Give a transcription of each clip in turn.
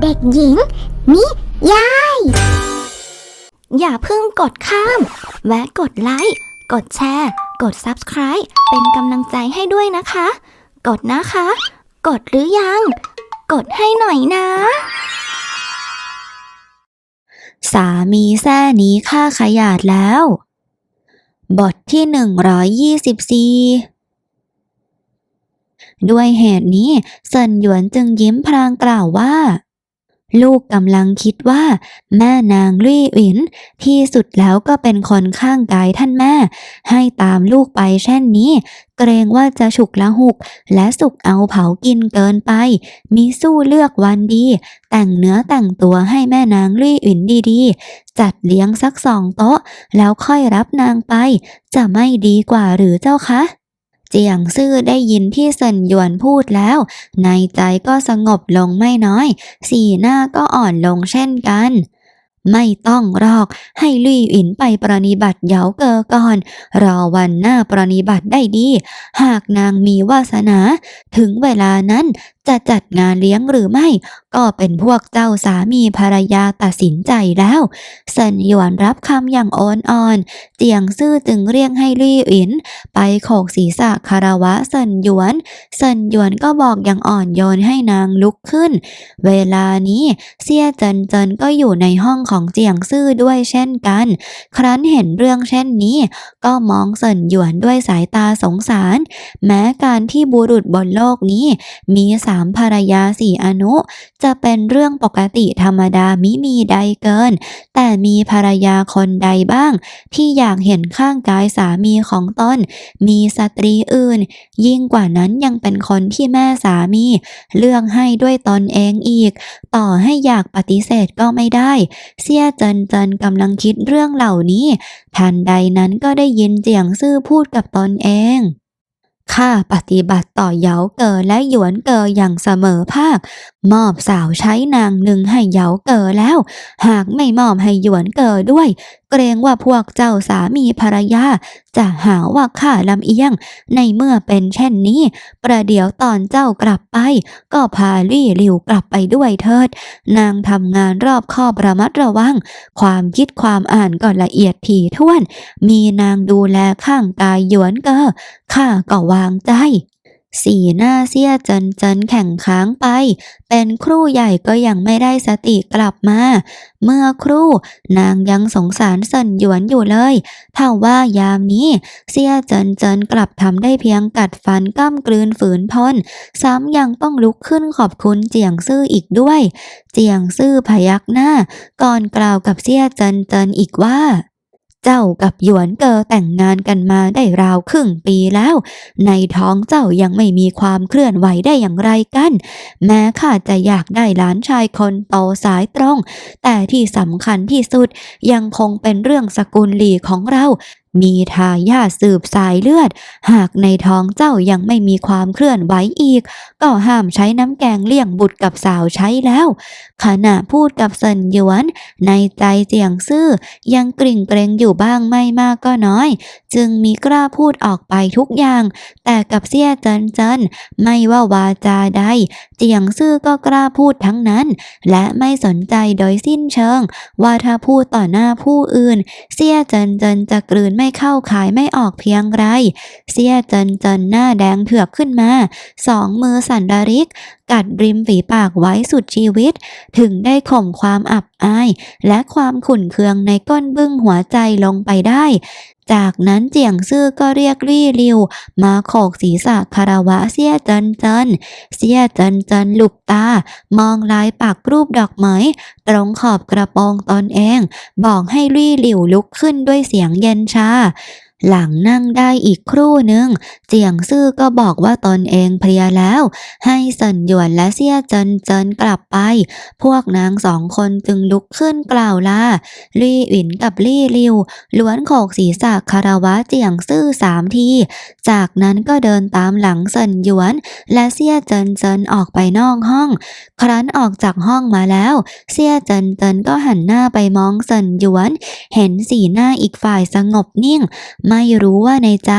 เด็กหญิง นิยาย อย่าเพิ่งกดข้าม แวะกดไลค์ กดแชร์ กด Subscribe เป็นกำลังใจให้ด้วยนะคะ กดนะคะ กดหรือยัง กดให้หน่อยนะ สามีแซ่นี้ค่าขยาดแล้ว บทที่หนึ่งร้อยยี่สิบสี่ ด้วยเหตุนี้เซินหยวนจึงยิ้มพลางกล่าวว่า ลูกกำลังคิดว่า แม่นางลี่หวิน ที่สุดแล้วก็เป็นคนข้างกายท่านแม่ ให้ตามลูกไปเช่นนี้ เกรงว่าจะฉุกละหุก และสุกเอาเผากินเกินไป มีสู้เลือกวันดี แต่งเนื้อแต่งตัวให้แม่นางลี่หวินดีๆ จัดเลี้ยงสักสองโต๊ะ แล้วค่อยรับนางไป จะไม่ดีกว่าหรือเจ้าคะ เจียงซื่อได้ยินที่เซินหยวนพูดแล้ว ในใจก็สงบลงไม่น้อย สีหน้าก็อ่อนลงเช่นกันไม่ต้องรอก ให้ลี่อินไปปรนิบัติเหยาเกอก่อน รอวันหน้าปรนิบัติได้ดี หากนางมีวาสนา ถึงเวลานั้น จะจัดงานเลี้ยงหรือไม่ ก็เป็นพวกเจ้าสามีภรรยาตัดสินใจแล้วเซินหยวนรับคำอย่างอ่อนอ่อน เจียงซื่อจึงเรียกให้ลี่อิน ไปโขกศีรษะคารวะเซินหยวนเซินหยวนก็บอกอย่างอ่อนโยนให้นางลุกขึ้น เวลานี้เสี่ยเจินเจินก็อยู่ในห้องของเจียงซื่อด้วยเช่นกัน ครั้นเห็นเรื่องเช่นนี้ ก็มองเซินหยวนด้วยสายตาสงสาร แม้การที่บุรุษบนโลกนี้มีสามภรรยาสี่อนุ จะเป็นเรื่องปกติธรรมดามิมีใดเกิน แต่มีภรรยาคนใดบ้าง ที่อยากเห็นข้างกายสามีของตนมีสตรีอื่น ยิ่งกว่านั้นยังเป็นคนที่แม่สามี เลือกให้ด้วยตนเองอีก ต่อให้อยากปฏิเสธก็ไม่ได้ เสียเจินเจินกำลังคิดเรื่องเหล่านี้ ทันใดนั้นก็ได้ยินเจียงซื่อพูดกับตนเอง ข้าปฏิบัติต่อเหยาเกอและหยวนเกออย่างเสมอภาค มอบสาวใช้นางหนึ่งให้เหยาเกอแล้ว หากไม่มอบให้หยวนเกอด้วยเกรงว่าพวกเจ้าสามีภรรยา จะหาว่าข้าลำเอียง ในเมื่อเป็นเช่นนี้ ประเดี๋ยวตอนเจ้ากลับไป ก็พาลี่หลิวกลับไปด้วยเถิด นางทำงานรอบคอบระมัดระวัง ความคิดความอ่านก็ละเอียดถี่ถ้วน มีนางดูแลข้างกายหยวนเกอข้าก็วางใจ สีหน้าเสียจินเจินแข่งค้างไป เป็นครู่ใหญ่ก็ยังไม่ได้สติกลับมา เมื่อครู่นางยังสงสารเซินหยวนอยู่เลยถ้าว่ายามนี้เสียเจินเจินกลับทำได้เพียงกัดฟันก้ำกลืนฝืนทน ซ้ำยังต้องลุกขึ้นขอบคุณเจียงซื่ออีกด้วย เจียงซื่อพยักหน้า ก่อนกล่าวกับเสียเจินเจินอีกว่า เจ้ากับหยวนเกอแต่งงานกันมาได้ราวครึ่งปีแล้ว ในท้องเจ้ายังไม่มีความเคลื่อนไหวได้อย่างไรกัน แม้ข้าจะอยากได้หลานชายคนโตสายตรง แต่ที่สำคัญที่สุดยังคงเป็นเรื่องสกุลหลีของเรา มีทายาสืบสายเลือด หากในท้องเจ้ายังไม่มีความเคลื่อนไหวอีก ก็ห้ามใช้น้ำแกงเลี่ยงบุตรกับสาวใช้แล้ว ขณะพูดกับเซินหยวน ในใจเจียงซื่อยังกริ่งเกรงอยู่บ้างไม่มากก็น้อย จึงมีกล้าพูดออกไปทุกอย่าง แต่กับเสี่ยเจินเจินไม่ว่าวาจาใดเจียงซื่อก็กล้าพูดทั้งนั้น และไม่สนใจโดยสิ้นเชิง ว่าถ้าพูดต่อหน้าผู้อื่น เสี่ยเจินเจินจะกลืนไม่ไม่เข้าขายไม่ออกเพียงไร เสียเจินเจินหน้าแดงเถือกขึ้นมา สองมือสั่นระริก กัดริมฝีปากไว้สุดชีวิต ถึงได้ข่มความอับอาย และความขุ่นเคืองในก้นบึ้งหัวใจลงไปได้ จากนั้นเจียงซื่อก็เรียกรี่ริว มาโขกศีรษะคารวะเสียเจินเจินเสียเจินเจินหลุบตา มองลายปักรูปดอกไม้ตรงขอบกระโปรงตนเอง บอกให้รี่หลิวลุกขึ้นด้วยเสียงเย็นชา หลังนั่งได้อีกครู่หนึ่งเจียงซื่อก็บอกว่าตนเองเพลียแล้ว ให้เซินหยวนและเสี่ยเจินเจินกลับไป พวกนางสองคนจึงลุกขึ้นกล่าวลาลี่อินกับลี่ริว ล้วนโขกศีรษะคารวะเจียงซื่อสามที จากนั้นก็เดินตามหลังเซินหยวน และเสี่ยเจินเจินออกไปนอกห้อง ครั้นออกจากห้องมาแล้วเสี่ยเจินเจินก็หันหน้าไปมองเซินหยวน เห็นสีหน้าอีกฝ่ายสงบนิ่งไม่รู้ว่าในใจ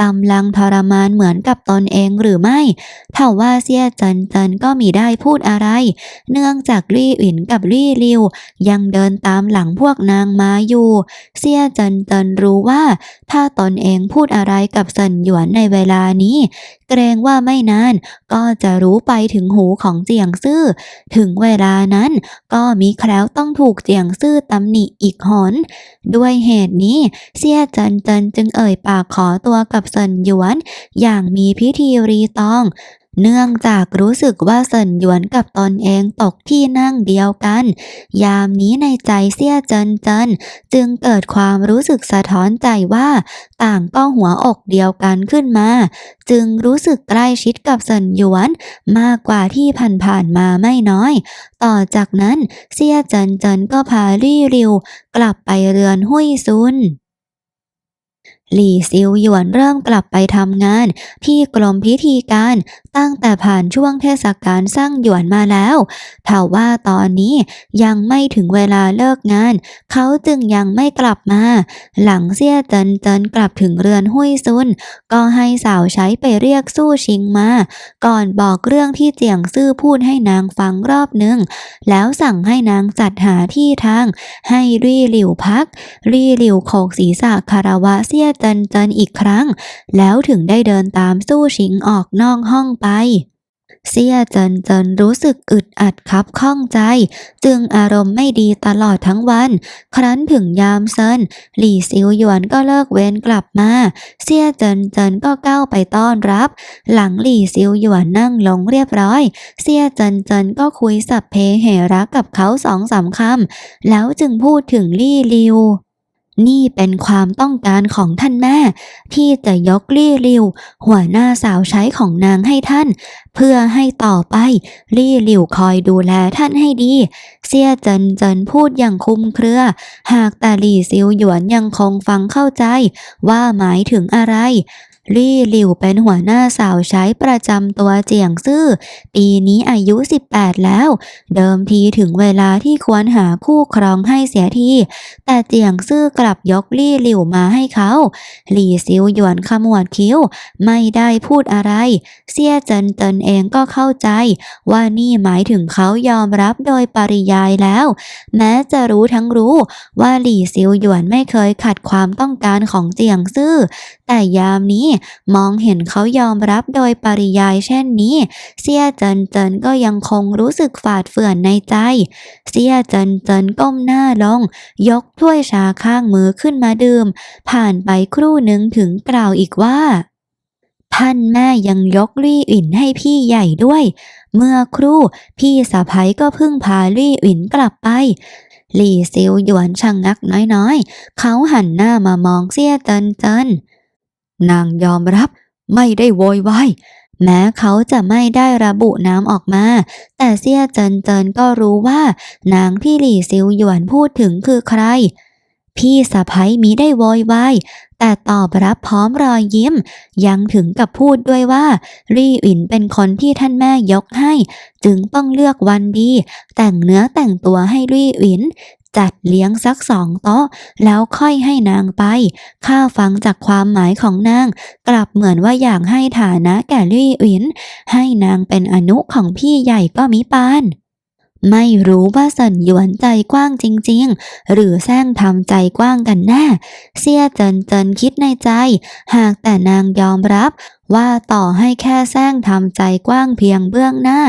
กำลังทรมานเหมือนกับตนเองหรือไม่เท่าว่าเสียเจินเจินก็มีได้พูดอะไร เนื่องจากลี่อินกับลี่ลิว ยังเดินตามหลังพวกนางมาอยู่เสียเจินเจินรู้ว่า ถ้าตนเองพูดอะไรกับเซินหยวนในเวลานี้ เกรงว่าไม่นานก็จะรู้ไปถึงหูของเจียงซื่อ ถึงเวลานั้นก็มีแคล้วต้องถูกเจียงซื่อตำหนิอีกหน ด้วยเหตุนี้เสียเจินเจินจึงเอ่ยปากขอตัวกับเซินหยวน อย่างมีพิธีรีตอง เนื่องจากรู้สึกว่าเซินหยวนกับตนเองตกที่นั่งเดียวกัน ยามนี้ในใจเสียเจินเจินจึงเกิดความรู้สึกสะท้อนใจว่า ต่างก็หัวอกเดียวกันขึ้นมา จึงรู้สึกใกล้ชิดกับเซินหยวน มากกว่าที่ผ่านๆมาไม่น้อย ต่อจากนั้นเสียเจินเจินก็พาลี่ริว กลับไปเรือนหุยซุน หลี่ซิวหยวนเริ่มกลับไปทำงาน ที่กรมพิธีการตั้งแต่ผ่านช่วงเทศกาลสร้างหยวนมาแล้วถาว่าตอนนี้ยังไม่ถึงเวลาเลิกงาน เขาจึงยังไม่กลับมา หลังเสี้ยเจินเจินกลับถึงเรือนหุยซุน ก็ให้สาวใช้ไปเรียกสู้ชิงมา ก่อนบอกเรื่องที่เจียงซื่อพูดให้นางฟังรอบหนึ่ง แล้วสั่งให้นางจัดหาที่ทาง ให้รี่หลิวพัก รี่หลิวโขกศีรษะคารวะเสี้ยจินจินอีกครั้ง แล้วถึงได้เดินตามสู้ชิงออกนอกห้องไป เสียเจินเจินรู้สึกอึดอัดคับข้องใจ จึงอารมณ์ไม่ดีตลอดทั้งวัน ครั้นถึงยามเซินหลี่ซิวหยวนก็เลิกเว้นกลับมา เสียเจินเจินก็ก้าวไปต้อนรับ หลังหลี่ซิวหยวนนั่งลงเรียบร้อย เสียเจินเจินก็คุยสับเพเหระกับเขาสองสามคำแล้วจึงพูดถึงลี่ลิว นี่เป็นความต้องการของท่านแม่ ที่จะยกลี่ลิว หัวหน้าสาวใช้ของนางให้ท่าน เพื่อให้ต่อไปลี่หลิวคอยดูแลท่านให้ดี เสียเจินเจินพูดอย่างคลุมเครือ หากแต่หลี่ซิวหยวนยังคงฟังเข้าใจ ว่าหมายถึงอะไร ลี่หลิวเป็นหัวหน้าสาวใช้ประจำตัวเจียงซื่อ ปีนี้อายุ 18 แล้ว เดิมทีถึงเวลาที่ควรหาคู่ครองให้เสียที แต่เจียงซื่อกลับยกลี่หลิวมาให้เขา หลี่ซิวหยวนขมวดคิ้ว ไม่ได้พูดอะไรเสี้ยเจินเจินเองก็เข้าใจ ว่านี่หมายถึงเขายอมรับโดยปริยายแล้ว แม้จะรู้ทั้งรู้ว่าหลี่ซิวหยวนไม่เคยขัดความต้องการของเจียงซื่อ แต่ยามนี้มองเห็นเขายอมรับโดยปริยายเช่นนี้เสี้ยเจินเจินก็ยังคงรู้สึกฝาดเฟื่อนในใจเสี้ยเจินเจินก้มหน้าลง ยกถ้วยชาข้างมือขึ้นมาดื่ม ผ่านไปครู่หนึ่งถึงกล่าวอีกว่าท่านแม่ยังยกลี่อิ่นให้พี่ใหญ่ด้วย เมื่อครู่พี่สะพ้ยก็เพิ่งพาลี่อิ่นกลับไป หลี่ซิวหยวนชะงงักน้อยๆ เขาหันหน้ามามองเสี้ยเจินเจิน นางยอมรับไม่ได้โวยวายแม้เขาจะไม่ได้ระบุน้ำออกมา แต่เสี้ยเจินเจินก็รู้ว่า นางที่หลี่ซิวหยวนพูดถึงคือใคร พี่สะพ้ยมิได้โวยวายแต่ตอบรับพร้อมรอยยิ้ม ยังถึงกับพูดด้วยว่า รี่อินเป็นคนที่ท่านแม่ยกให้ จึงต้องเลือกวันดี แต่งเนื้อแต่งตัวให้รี่อิน จัดเลี้ยงสักสองโต๊ะ แล้วค่อยให้นางไป ข้าฟังจากความหมายของนาง กลับเหมือนว่าอยากให้ฐานะแก่ลี่อิน ให้นางเป็นอนุของพี่ใหญ่ก็มิปานไม่รู้ว่าสันหยวนใจกว้างจริง ๆ หรือแซงทำใจกว้างกันแน่ เสียเจินเจินคิดในใจ หากแต่นางยอมรับ ว่าต่อให้แค่แซงทำใจกว้างเพียงเบื้องหน้า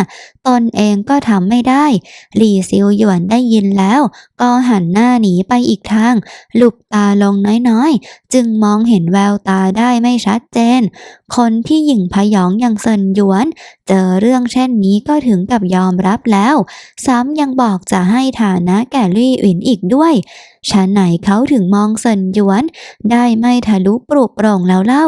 ตนเองก็ทำไม่ได้ หลี่ซิวหยวนได้ยินแล้ว ก็หันหน้าหนีไปอีกทางหลุบตาลงน้อยๆ จึงมองเห็นแววตาได้ไม่ชัดเจน คนที่หยิ่งพยองอย่างเซินหยวน เจอเรื่องเช่นนี้ก็ถึงกับยอมรับแล้ว ซ้ำยังบอกจะให้ฐานะแก่ลี่อินอีกด้วย ฉันไหนเขาถึงมองเซินหยวน ได้ไม่ทะลุปลุกโปร่งแล้วเล่า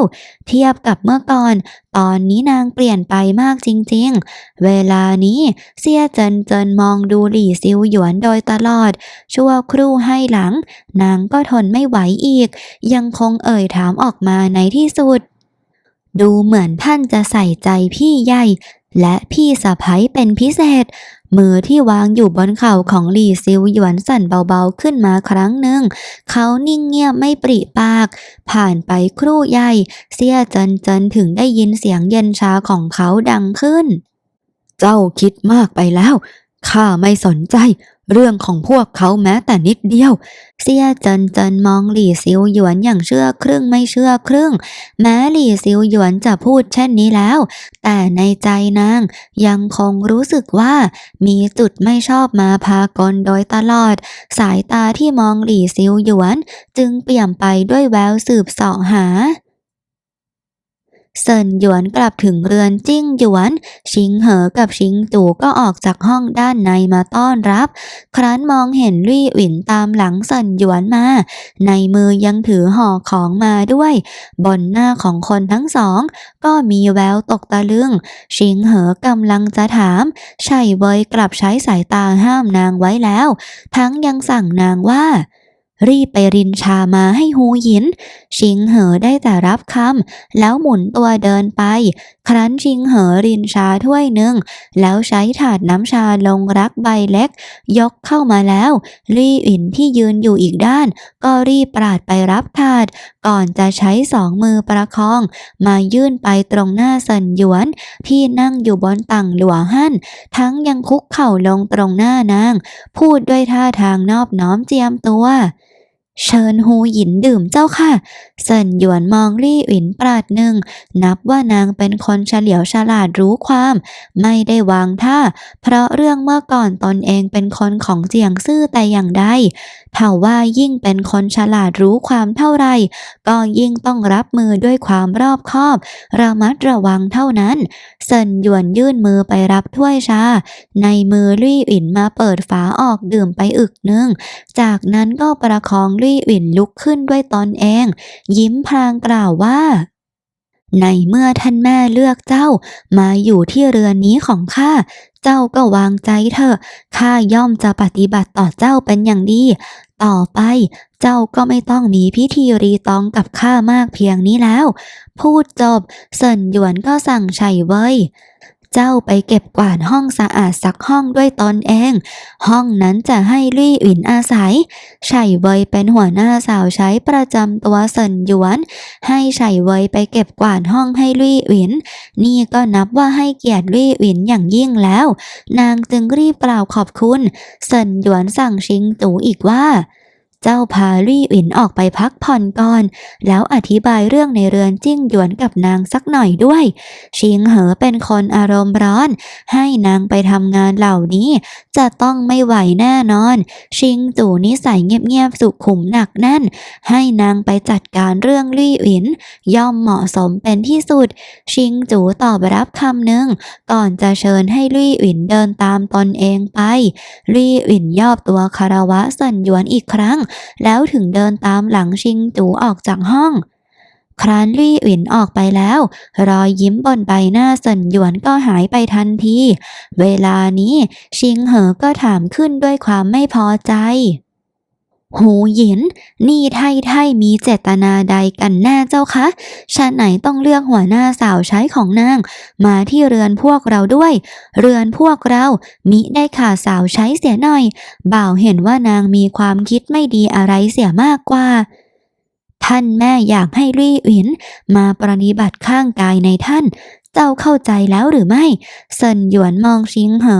เทียบกับเมื่อก่อน ตอนนี้นางเปลี่ยนไปมากจริงๆ เวลานี้เสียเจินเจินมองดูหลี่ซิวหยวนโดยตลอด ชั่วครู่ให้หลัง นางก็ทนไม่ไหวอีก ยังคงเอ่ยถามออกมาในที่สุด ดูเหมือนท่านจะใส่ใจพี่ใหญ่และพี่สะพ้ยเป็นพิเศษ มือที่วางอยู่บนเข่าของหลี่ซิวหยวนสั่นเบาๆขึ้นมาครั้งหนึ่ง เขานิ่งเงียบไม่ปริปาก ผ่านไปครู่ใหญ่ เสียเจินเจินถึงได้ยินเสียงเย็นชาของเขาดังขึ้น เจ้าคิดมากไปแล้ว ข้าไม่สนใจ เรื่องของพวกเขาแม้แต่นิดเดียว เสียเจินเจินมองหลี่ซิวหยวนอย่างเชื่อครึ่งไม่เชื่อครึ่ง แม้หลี่ซิวหยวนจะพูดเช่นนี้แล้ว แต่ในใจนางยังคงรู้สึกว่า มีจุดไม่ชอบมาพากลโดยตลอด สายตาที่มองหลี่ซิวหยวน จึงเปลี่ยนไปด้วยแววสืบเสาะหา เซินหยวนกลับถึงเรือนจิ้งหยวน ชิงเหอกับชิงตู่ก็ออกจากห้องด้านในมาต้อนรับ ครั้นมองเห็นลี่หวินตามหลังเซินหยวนมา ในมือยังถือห่อของมาด้วย บนหน้าของคนทั้งสอง ก็มีแววตกตะลึง ชิงเหอกำลังจะถามไช่เวยกลับใช้สายตาห้ามนางไว้แล้ว ทั้งยังสั่งนางว่า รีบไปรินชามาให้ฮูหยิน ชิงเหอได้แต่รับคำแล้วหมุนตัวเดินไป ครั้นชิงเหอรินชาถ้วยหนึ่ง แล้วใช้ถาดน้ำชาลงรักใบเล็ก ยกเข้ามาแล้วลี่อินที่ยืนอยู่อีกด้าน ก็รีบปราดไปรับถาด ก่อนจะใช้สองมือประคอง มายื่นไปตรงหน้าเซินหยวน ที่นั่งอยู่บนตังหลัวหั่น ทั้งยังคุกเข่าลงตรงหน้านาง พูดด้วยท่าทางนอบน้อมเจียมตัว เชิญฮูหยินดื่มเจ้าค่ะ เซินหยวนมองลี่อินปราดหนึ่ง นับว่านางเป็นคนเฉลียวฉลาดรู้ความ ไม่ได้วางท่า เพราะเรื่องเมื่อก่อนตนเองเป็นคนของเจียงซื่อแต่อย่างใดถ้าว่ายิ่งเป็นคนฉลาดรู้ความเท่าไร ก็ยิ่งต้องรับมือด้วยความรอบคอบ ระมัดระวังเท่านั้น เซินหยวนยื่นมือไปรับถ้วยชา ในมือลี่อินมาเปิดฝาออกดื่มไปอึกหนึ่งจากนั้นก็ประคองลอินลุกขึ้นด้วยตนเอง ยิ้มพลางกล่าวว่า ในเมื่อท่านแม่เลือกเจ้า มาอยู่ที่เรือนนี้ของข้าเจ้าก็วางใจเถอะข้าย่อมจะปฏิบัติต่อเจ้าเป็นอย่างดี ต่อไปเจ้าก็ไม่ต้องมีพิธีรีตองกับข้ามากเพียงนี้แล้ว พูดจบเซินหยวนก็สั่งไฉเว่ย เจ้าไปเก็บกวาดห้องสะอาดสักห้องด้วยตนเอง ห้องนั้นจะให้ลี่อินอาศัยไฉเวยเป็นหัวหน้าสาวใช้ประจำตัวเซินหยวน ให้ไฉเวยไปเก็บกวาดห้องให้ลี่อิน นี่ก็นับว่าให้เกียรติลี่อินอย่างยิ่งแล้ว นางจึงรีบกล่าวขอบคุณเซินหยวนสั่งชิงตูอีกว่า เจ้าพาลี่อินออกไปพักผ่อนก่อน แล้วอธิบายเรื่องในเรือนจิ้งหยวนกับนางสักหน่อยด้วย ชิงเหอเป็นคนอารมณ์ร้อน ให้นางไปทำงานเหล่านี้ จะต้องไม่ไหวแน่นอน ชิงตู่นิสัยเงียบๆสุขุมหนักแน่น ให้นางไปจัดการเรื่องลี่อิน ย่อมเหมาะสมเป็นที่สุด ชิงจูตอบรับคำหนึ่ง ก่อนจะเชิญให้ลี่อินเดินตามตนเองไปลี่อินย่อตัวคารวะสันหยวนอีกครั้งแล้วถึงเดินตามหลังชิงจูออกจากห้อง ครั้นลี่อินออกไปแล้ว รอยยิ้มบนใบหน้าสันหยวนก็หายไปทันที เวลานี้ชิงเหอก็ถามขึ้นด้วยความไม่พอใจ หูหยิน นี่ไทไทมีเจตนาใดกันแน่เจ้าคะชาไหนต้องเลือกหัวหน้าสาวใช้ของนาง มาที่เรือนพวกเราด้วย เรือนพวกเรามิได้ขาดสาวใช้เสียหน่อย บ่าวเห็นว่านางมีความคิดไม่ดีอะไรเสียมากกว่า ท่านแม่อยากให้ลี่อินมาปฏิบัติข้างกายในท่าน เจ้าเข้าใจแล้วหรือไม่เซินหยวนมองชิงเหอ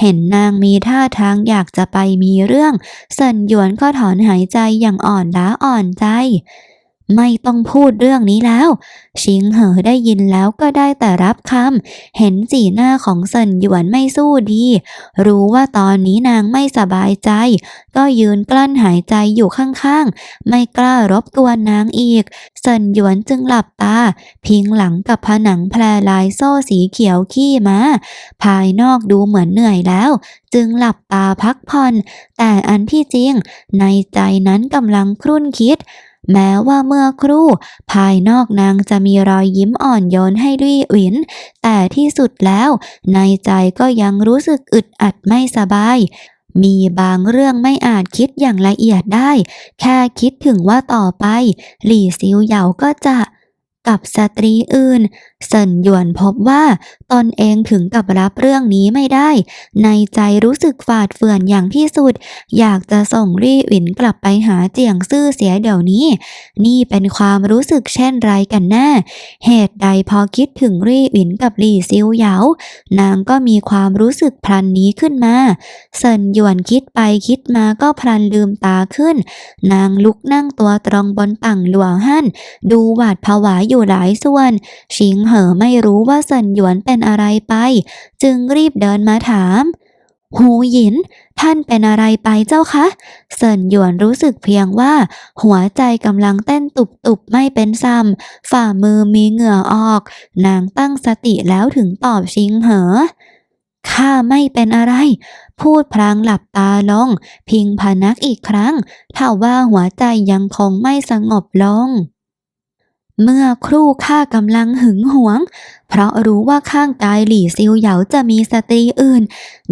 เห็นนางมีท่าทางอยากจะไปมีเรื่องเซินหยวนก็ถอนหายใจอย่างอ่อนล้าอ่อนใจ ไม่ต้องพูดเรื่องนี้แล้ว ชิงเหอได้ยินแล้วก็ได้แต่รับคำ เห็นสีหน้าของเซินหยวนไม่สู้ดี รู้ว่าตอนนี้นางไม่สบายใจ ก็ยืนกลั้นหายใจอยู่ข้างๆ ไม่กล้ารบกวนนางอีก เซินหยวนจึงหลับตา พิงหลังกับผนังแพรลายโซ่สีเขียวขี้มา ภายนอกดูเหมือนเหนื่อยแล้ว จึงหลับตาพักผ่อน แต่อันที่จริง ในใจนั้นกำลังครุ่นคิด แม้ว่าเมื่อครู่ ภายนอกนางจะมีรอยยิ้มอ่อนโยนให้ลี่หวิน แต่ที่สุดแล้ว ในใจก็ยังรู้สึกอึดอัดไม่สบายมีบางเรื่องไม่อาจคิดอย่างละเอียดได้ แค่คิดถึงว่าต่อไป หลี่ซิวเหยาก็จะกับสตรีอื่นเซินหยวนพบว่าตนเองถึงกับรับเรื่องนี้ไม่ได้ ในใจรู้สึกฝาดเฟื่อนอย่างที่สุด อยากจะส่งรี่หวินกลับไปหาเจียงซื่อเสียเดี๋ยวนี้ นี่เป็นความรู้สึกเช่นไรกันแน่ เหตุใดพอคิดถึงรี่หวินกับหลี่ซิวเหยานางก็มีความรู้สึกพลันนี้ขึ้นมา เซินหยวนคิดไปคิดมาก็พลันลืมตาขึ้น นางลุกนั่งตัวตรงบนตั่งหลวงหั่นดูหวาดผวาอยู่หลายส่วนชิงเหอไม่รู้ว่าเซินหยวนเป็นอะไรไป จึงรีบเดินมาถาม หูหยิน ท่านเป็นอะไรไปเจ้าคะเซินหยวนรู้สึกเพียงว่า หัวใจกำลังเต้นตุบๆไม่เป็นซ้ำฝ่ามือมีเหงื่อออก นางตั้งสติแล้วถึงตอบชิงเหอข้าไม่เป็นอะไร พูดพลางหลับตาลง พิงพนักอีกครั้งถ้าว่าหัวใจยังคงไม่สงบลง เมื่อครู่ข้ากำลังหึงหวง เพราะรู้ว่าข้างกายหลี่ซิวเหยาจะมีสตรีอื่น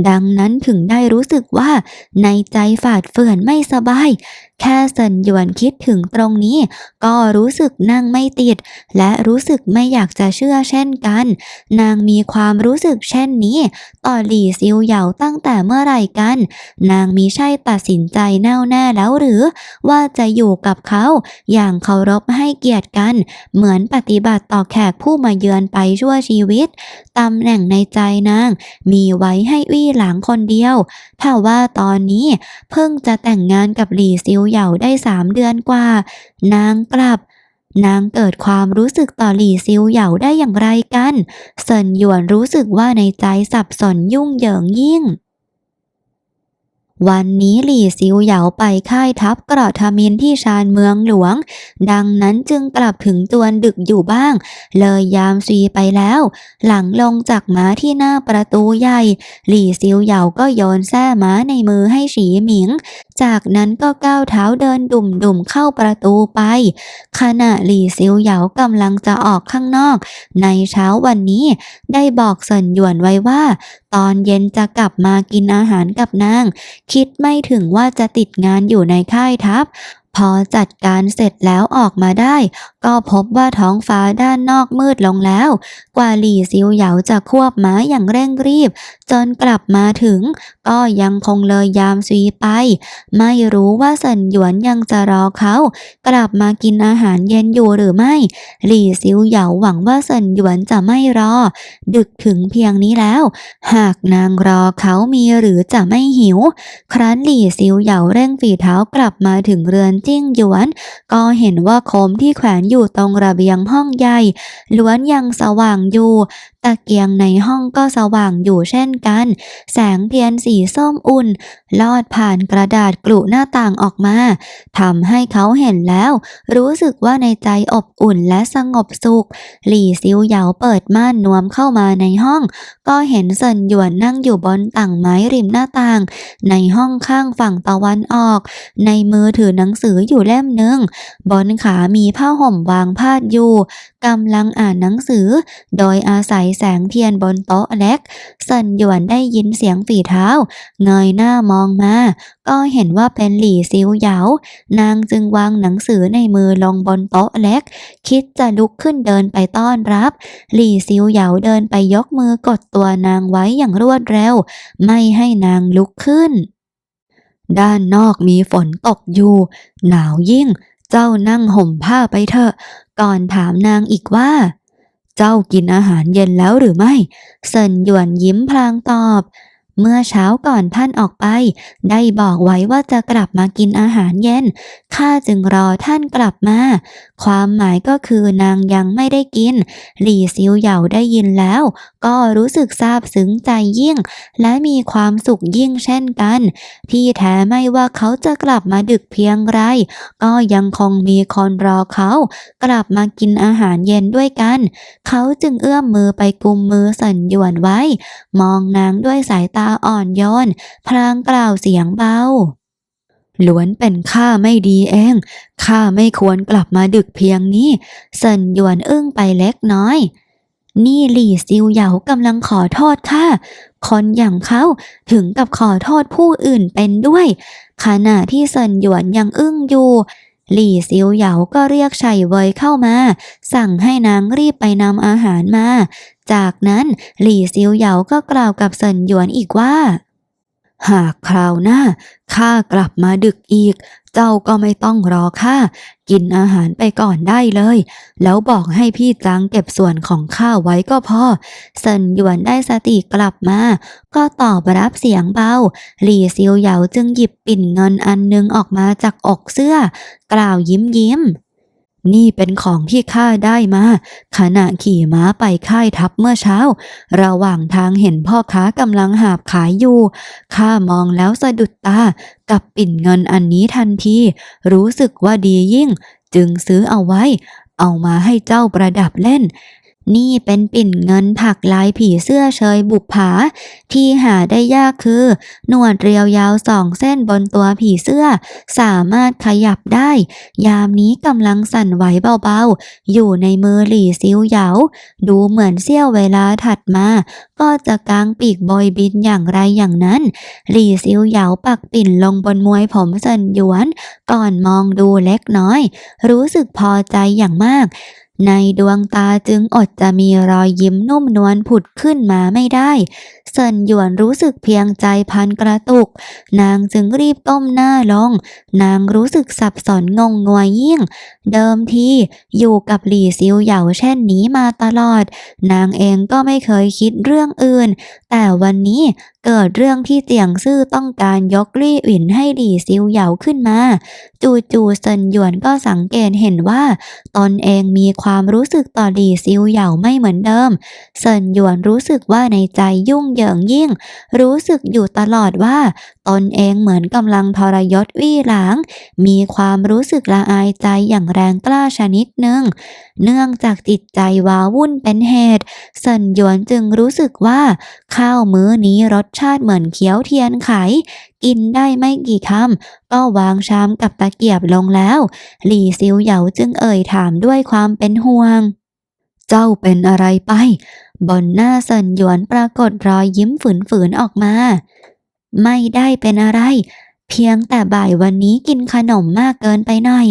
ดังนั้นถึงได้รู้สึกว่า ในใจฝาดเฟื่อนไม่สบาย แค่เซินหยวนคิดถึงตรงนี้ ก็รู้สึกนั่งไม่ติด และรู้สึกไม่อยากจะเชื่อเช่นกัน นางมีความรู้สึกเช่นนี้ ต่อหลี่ซิวเหยาตั้งแต่เมื่อไหร่กัน นางมีใช่ตัดสินใจแน่วแน่แล้วหรือ ว่าจะอยู่กับเขาอย่างเคารพให้เกียรติกัน เหมือนปฏิบัติต่อแขกผู้มาเยือนไปช่วชีวิต ตำแหน่งในใจนาง มีไว้ให้วี่หลังคนเดียว ถ้าว่าตอนนี้เพิ่งจะแต่งงานกับหลี่ซิวเหยาได้สามเดือนกว่า นางกลับนางเกิดความรู้สึกต่อหลี่ซิวเหยาได้อย่างไรกัน เซินหยวนรู้สึกว่าในใจสับสนยุ่งเหยิงยิ่ง วันนี้หลี่ซิวเหยาไปค่ายทัพกราะทมินที่ชานเมืองหลวง ดังนั้นจึงกลับถึงจวนดึกอยู่บ้าง เลยยามซีไปแล้ว หลังลงจากม้าที่หน้าประตูใหญ่ หลี่ซิวเหยาก็โยนแส้ม้าในมือให้ฉีหมิง จากนั้นก็ก้าวเท้าเดินดุ่มๆเข้าประตูไป ขณะหลี่ซิวเหยากำลังจะออกข้างนอก ในเช้าวันนี้ได้บอกเซินหยวนไว้ว่า ตอนเย็นจะกลับมากินอาหารกับนาง คิดไม่ถึงว่าจะติดงานอยู่ในค่ายทัพพอจัดการเสร็จแล้วออกมาได้ ก็พบว่าท้องฟ้าด้านนอกมืดลงแล้ว กว่าหลี่ซิวเหยาจะควบม้าอย่างเร่งรีบ จนกลับมาถึง ก็ยังคงเลยยามซีไป ไม่รู้ว่าเซินหยวนยังจะรอเขา กลับมากินอาหารเย็นอยู่หรือไม่ หลี่ซิวเหยาหวังว่าเซินหยวนจะไม่รอ ดึกถึงเพียงนี้แล้ว หากนางรอเขามีหรือจะไม่หิว ครั้นหลี่ซิวเหยาเร่งฝีเท้ากลับมาถึงเรือนจิ้งหยวน ก็เห็นว่าโคมที่แขวนอยูู่่ตรงระเบียงห้องใหญ่ล้วนยังสว่างอยู่ ตะเกียงในห้องก็สว่างอยู่เช่นกัน แสงเทียนสีส้มอุ่น ลอดผ่านกระดาษกลุหน้าต่างออกมาทำให้เขาเห็นแล้ว รู้สึกว่าในใจอบอุ่นและสงบสุข หลี่ซิวเหยาเปิดม่านนวมเข้ามาในห้อง ก็เห็นเซินหยวนนั่งอยู่บนต่างไม้ริมหน้าต่าง ในห้องข้างฝั่งตะวันออก ในมือถือหนังสืออยู่เล่มหนึ่งบนขามีผ้าห่มวางพาดอยู่กำลังอ่านหนังสือ โดยอาศัยแสงเทียนบนโต๊ะเล็กเซินหยวนได้ยินเสียงฝีเท้า เงยหน้ามองมา ก็เห็นว่าเป็นหลี่ซิวเหยานางจึงวางหนังสือในมือลงบนโต๊ะเล็ก คิดจะลุกขึ้นเดินไปต้อนรับ หลี่ซิวเหยาเดินไปยกมือกดตัวนางไว้อย่างรวดเร็ว ไม่ให้นางลุกขึ้น ด้านนอกมีฝนตกอยู่ หนาวยิ่ง เจ้านั่งห่มผ้าไปเถอะ ก่อนถามนางอีกว่า เจ้ากินอาหารเย็นแล้วหรือไม่ เซินหยวนยิ้มพลางตอบ เมื่อเช้าก่อนท่านออกไป ได้บอกไว้ว่าจะกลับมากินอาหารเย็น ข้าจึงรอท่านกลับมา ความหมายก็คือนางยังไม่ได้กิน หลี่ซิวเหยาได้ยินแล้ว ก็รู้สึกซาบซึ้งใจยิ่ง และมีความสุขยิ่งเช่นกัน ที่แท้ไม่ว่าเขาจะกลับมาดึกเพียงไร ก็ยังคงมีคนรอเขา กลับมากินอาหารเย็นด้วยกัน เขาจึงเอื้อมมือไปกุมมือสันหยวนไว้ มองนางด้วยสายตาอ่อนโยน พลางกล่าวเสียงเบาล้วนเป็นข้าไม่ดีเอง ข้าไม่ควรกลับมาดึกเพียงนี้ เซินหยวนอึ้งไปเล็กน้อย นี่หลี่ซิวเหยากำลังขอโทษข้า คนอย่างเขาถึงกับขอโทษผู้อื่นเป็นด้วย ขณะที่เซินหยวนยังอึ้งอยู่ หลี่ซิวเหยาก็เรียกไฉเวยเข้ามา สั่งให้นางรีบไปนำอาหารมา จากนั้นหลี่ซิวเหยาก็กล่าวกับเซินหยวนอีกว่า หากคราวหน้าข้ากลับมาดึกอีก เจ้าก็ไม่ต้องรอข้ากินอาหารไปก่อนได้เลย แล้วบอกให้พี่จังเก็บส่วนของข้าไว้ก็พอเซินหยวนได้สติกลับมา ก็ตอบรับเสียงเบา หลี่ซิวเหยาจึงหยิบปิ่นเงินอันหนึงออกมาจากอกเสื้อ กล่าวยิ้มยิ้ม นี่เป็นของที่ข้าได้มา ขณะขี่ม้าไปค่ายทัพเมื่อเช้า ระหว่างทางเห็นพ่อค้ากำลังหาบขายอยู่ ข้ามองแล้วสะดุดตา กับปิ่นเงินอันนี้ทันที รู้สึกว่าดียิ่ง จึงซื้อเอาไว้ เอามาให้เจ้าประดับเล่น นี่เป็นปิ่นเงินถักลายผีเสื้อเชยบุปผา ที่หาได้ยากคือ หนวดเรียวยาวสองเส้นบนตัวผีเสื้อ สามารถขยับได้ ยามนี้กำลังสั่นไหวเบาๆ อยู่ในมือหลี่ซิวเหยา ดูเหมือนเสี้ยวเวลาถัดมา ก็จะกางปีกโบยบินอย่างไรอย่างนั้น หลี่ซิวเหยาปักปิ่นลงบนมวยผมเซินหยวน ก่อนมองดูเล็กน้อย รู้สึกพอใจอย่างมาก ในดวงตาจึงอดจะมีรอยยิ้มนุ่มนวลผุดขึ้นมาไม่ได้ เซินหยวนรู้สึกเพียงใจพันกระตุก นางจึงรีบก้มหน้าลง นางรู้สึกสับสนงงงวยยิ่ง เดิมทีอยู่กับหลี่ซิวเหยาเช่นนี้มาตลอด นางเองก็ไม่เคยคิดเรื่องอื่น แต่วันนี้เกิดเรื่องที่เตียงซื่อต้องการยกลี่อินให้หลี่ซิวเหยาขึ้นมา จู่ๆเซินหยวนก็สังเกตเห็นว่า ตนเองมีคความรู้สึกต่อหลี่ซิวเหยาไม่เหมือนเดิม เซินหยวนรู้สึกว่าในใจยุ่งเหยิงยิ่ง รู้สึกอยู่ตลอดว่า ตนเองเหมือนกำลังทรยศวี่หลาง มีความรู้สึกละอายใจอย่างแรงกล้าชนิดหนึ่ง เนื่องจากจิตใจว้าวุ่นเป็นเหตุ เซินหยวนจึงรู้สึกว่า ข้าวมื้อนี้รสชาติเหมือนเคี้ยวเทียนไข กินได้ไม่กี่คำก็วางชามกับตะเกียบลงแล้ว หลี่ซิวเหยาจึงเอ่ยถามด้วยความเป็นห่วง เจ้าเป็นอะไรไป บนหน้าเซินหยวนปรากฏรอยยิ้มฝืนๆออกมา ไม่ได้เป็นอะไร เพียงแต่บ่ายวันนี้กินขนมมากเกินไปหน่อย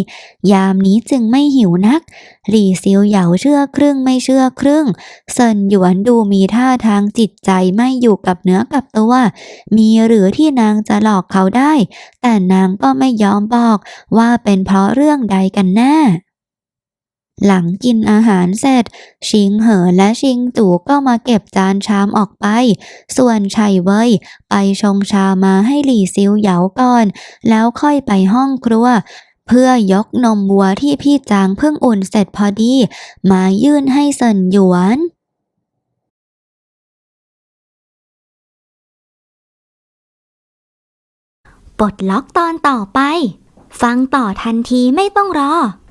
ยามนี้จึงไม่หิวนัก หลี่ซิวเหยาเชื่อครึ่งไม่เชื่อครึ่ง เซินหยวนดูมีท่าทางจิตใจไม่อยู่กับเนื้อกับตัว มีหรือที่นางจะหลอกเขาได้ แต่นางก็ไม่ยอมบอกว่าเป็นเพราะเรื่องใดกันแน่ หลังกินอาหารเสร็จ ชิงเหอและชิงตู่ก็มาเก็บจานชามออกไป ส่วนชัยเว่ยไปชงชามาให้หลี่ซิวเหยาก่อน แล้วค่อยไปห้องครัว เพื่อยกนมวัวที่พี่จางเพิ่งอุ่นเสร็จพอดี มายื่นให้เซินหยวนปลดล็อกตอนต่อไป ฟังต่อทันทีไม่ต้องรอ